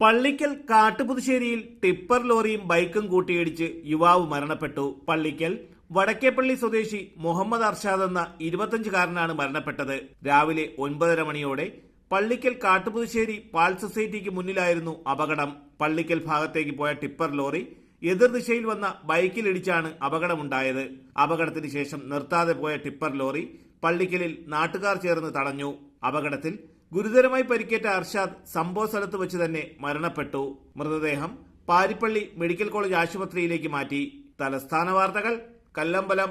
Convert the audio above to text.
Pallikkal കാട്ടുപുതുശ്ശേരിയിൽ tipper ലോറിയും ബൈക്കും കൂട്ടിയിടിച്ച് യുവാവ് മരണപ്പെട്ടു. പള്ളിക്കൽ വടക്കേപ്പള്ളി സ്വദേശി മുഹമ്മദ് അർഷാദ് എന്ന ഇരുപത്തഞ്ചുകാരനാണ് മരണപ്പെട്ടത്. രാവിലെ ഒൻപതര മണിയോടെ പള്ളിക്കൽ കാട്ടുപുതുശ്ശേരി പാൽ സൊസൈറ്റിക്ക് മുന്നിലായിരുന്നു അപകടം. പള്ളിക്കൽ ഭാഗത്തേക്ക് പോയ ടിപ്പർ ലോറി എതിർദിശയിൽ വന്ന ബൈക്കിലിടിച്ചാണ് അപകടമുണ്ടായത്. അപകടത്തിന് ശേഷം നിർത്താതെ പോയ ടിപ്പർ ലോറി പള്ളിക്കലിൽ നാട്ടുകാർ ചേർന്ന് തടഞ്ഞു. അപകടത്തിൽ ഗുരുതരമായി പരിക്കേറ്റ അർഷാദ് സംഭവ സ്ഥലത്ത് വെച്ച് തന്നെ മരണപ്പെട്ടു. മൃതദേഹം പാരിപ്പള്ളി മെഡിക്കൽ കോളേജ് ആശുപത്രിയിലേക്ക് മാറ്റി. തലസ്ഥാന വാർത്തകൾ കല്ലമ്പലം